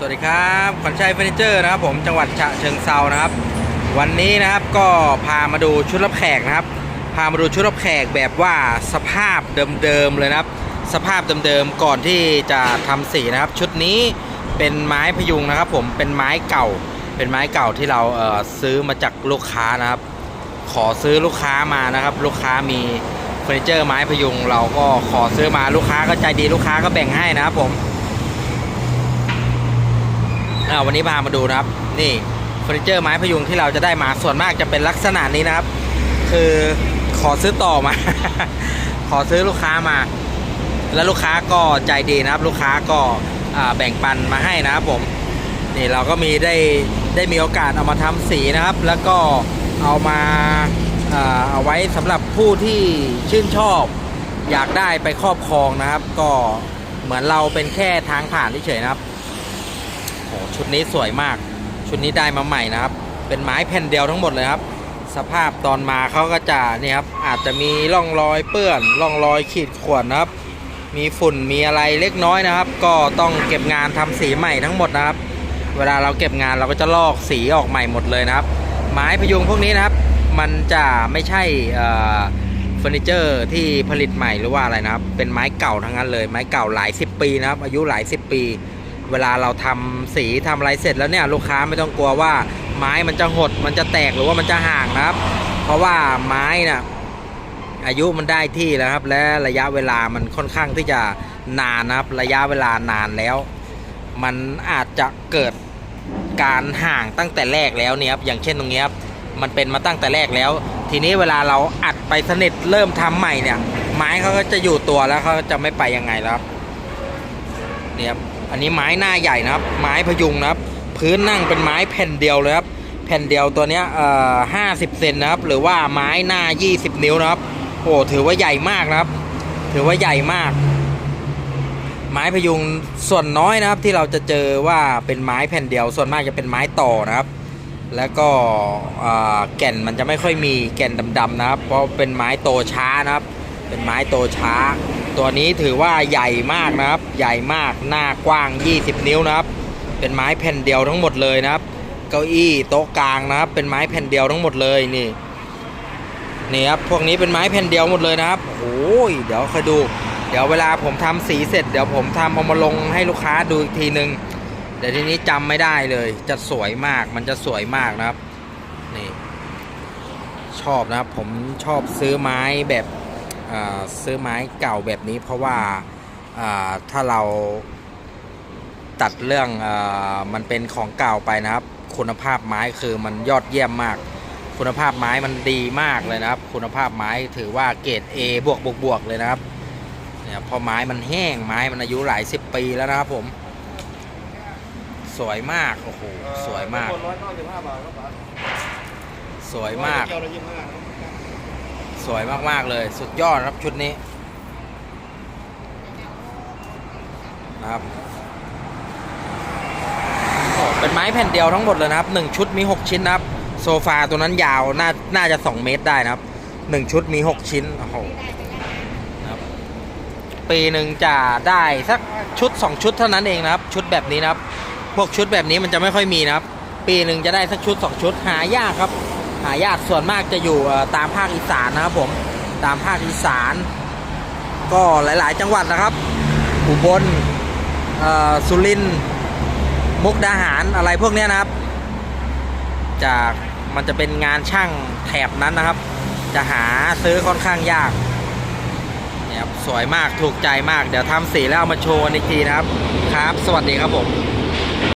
สวัสดีครับขวัญชัยเฟอร์นิเจอร์นะครับผมจังหวัดฉะเชิงเซานะครับ วันนี้นะครับก็พามาดูชุดรับแขกนะครับ พามาดูชุดรับแขกแบบว่าสภาพเดิมๆเลยนะครับ สภาพเดิมๆก่อนที่จะทำสีนะครับ ชุดนี้เป็นไม้พยุงนะครับ ผมเป็นไม้เก่า เป็นไม้เก่าที่เราเออซื้อมาจากลูกค้านะครับ ขอซื้อลูกค้ามานะครับ ลูกค้ามีเฟอร์นิเจอร์ไม้พยุง เราก็ขอซื้อมาลูกค้าก็ใจดีลูกค้าก็แบ่งให้นะครับผม วันนี้พามาดูนะครับ นี่เฟอร์นิเจอร์ไม้พยุงที่เราจะได้มาส่วนมากจะเป็นลักษณะนี้นะครับ คือขอซื้อต่อมา ขอซื้อลูกค้ามา แล้วลูกค้าก็ใจดีนะครับ ลูกค้าก็าแบ่งปันมาให้นะครับผมนี่เราก็มีได้ได้มีโอกาสเอามาทำสีนะครับ แล้วก็เอามาอ่าเอาไว้สำหรับผู้ที่ชื่นชอบ อยากได้ไปครอบครองนะครับ ก็เหมือนเราเป็นแค่ทางผ่านเฉยๆนะครับ โอ้ชุดนี้สวยมาก ชุดนี้ได้มาใหม่นะครับ เป็นไม้แผ่นเดียวทั้งหมดเลยครับ สภาพตอนมาเขาก็จะนี่ครับอาจจะมีร่องรอยเปื้อนร่องรอยขีดข่วนนะครับ มีฝุ่นมีอะไรเล็กน้อยนะครับ ก็ต้องเก็บงานทำสีใหม่ทั้งหมดนะครับ เวลาเราเก็บงานเราก็จะลอกสีออกใหม่หมดเลยนะครับ ไม้พยุงพวกนี้นะครับ มันจะไม่ใช่เอ่อเฟอร์นิเจอร์ที่ผลิตใหม่หรือว่าอะไรนะครับ เป็นไม้เก่าทั้งนั้นเลย ไม้เก่าหลายสิบปีนะครับ อายุหลายสิบปี เวลาเราทำสีทำอะไรเสร็จแล้วเนี่ยลูกค้าไม่ต้องกลัวว่าไม้มันจะหดมันจะแตกหรือว่ามันจะห่างนะครับ เพราะว่าไม้น่ะอายุมันได้ที่แล้วครับ และระยะเวลามันค่อนข้างที่จะนานนะครับ ระยะเวลานานแล้ว มันอาจจะเกิดการห่างตั้งแต่แรกแล้วเนี่ยครับอย่างเช่นตรงนี้ครับมันเป็นมาตั้งแต่แรกแล้ว ทีนี้เวลาเราอัดไปสนิทเริ่มทำใหม่เนี่ย ไม้เขาก็จะอยู่ตัวแล้วเขาจะไม่ไปยังไงแล้วเนี่ยครับ อันนี้ไม้หน้าใหญ่นะครับ ไม้พยุงนะครับ พื้นนั่งเป็นไม้แผ่นเดียวเลยครับ แผ่นเดียวตัวเนี้ยเอ่อห้าสิบเซนนะครับ หรือว่าไม้หน้า20นิ้วนะครับ โอ้ถือว่าใหญ่มากนะครับ ถือว่าใหญ่มาก ไม้พยุงส่วนน้อยนะครับ ที่เราจะเจอว่าเป็นไม้แผ่นเดียว ส่วนมากจะเป็นไม้ต่อนะครับ แล้วก็แก่นมันจะไม่ค่อยมีแก่นดำๆนะครับ เพราะเป็นไม้โตช้านะครับ เป็นไม้โตช้า ตัวนี้ถือว่าใหญ่มากนะครับ ใหญ่มากหน้ากว้าง 20 นิ้วนะครับ เป็นไม้แผ่นเดียวทั้งหมดเลยนะครับ เก้าอี้โต๊ะกลางนะครับ เป็นไม้แผ่นเดียวทั้งหมดเลยนี่นี่ครับพวกนี้เป็นไม้แผ่นเดียวหมดเลยนะครับโอ้ยเดี๋ยวคอยดู เดี๋ยวเวลาผมทำสีเสร็จเดี๋ยวผมทำเอามาลงให้ลูกค้าดูอีกทีนึงเดี๋ยวทีนี้จำไม่ได้เลย จะสวยมากมันจะสวยมากนะครับนี่ชอบนะครับผมชอบซื้อไม้แบบ ซื้อไม้เก่าแบบนี้ เพราะว่าอ่าถ้าเราตัดเรื่องอามันเป็นของเก่าไปนะครับ คุณภาพไม้คือมันยอดเยี่ยมมาก คุณภาพไม้มันดีมากเลยนะครับ คุณภาพไม้ถือว่าเกรด A บวกบวกบวกเลยนะครับเนี่ยพอไม้มันแห้งไม้มันอายุหลายสิบปีแล้วนะครับผมสวยมากโอ้โหสวยมากร้อยเก้าสิบห้าบาทครับป๋าสวยมากเกี่ยวละยี่ สิบห้าครับสวยมาก ๆ เลย สุดยอดครับชุดนี้นะครับเป็นไม้แผ่นเดียวทั้งหมดเลยนะครับ 1 ชุดมี 6 ชิ้นนะครับ โซฟาตัวนั้นยาวน่าน่าจะ 2 เมตรได้นะครับ 1 ชุดมี 6 ชิ้นโอ้โหนะครับปีหนึ่งจะได้สักชุด 2 ชุดเท่านั้นเองนะครับ ชุดแบบนี้นะครับ พวกชุดแบบนี้มันจะไม่ค่อยมีนะครับ ปีหนึ่งจะได้สักชุด 2 ชุดหายากครับ หายากส่วนมากจะอยู่ตามภาคอีสานนะครับผมตามภาคอีสาน ก็หลาย ๆ จังหวัดนะครับ อุบลสุรินทร์มุกดาหารอะไรพวกเนี้ยนะครับ จากมันจะเป็นงานช่างแถบนั้นนะครับ จะหาซื้อค่อนข้างยากเนี่ยครับสวยมากถูกใจมากเดี๋ยวทำสีแล้วเอามาโชว์กันอีกทีนะครับครับ สวัสดีครับผม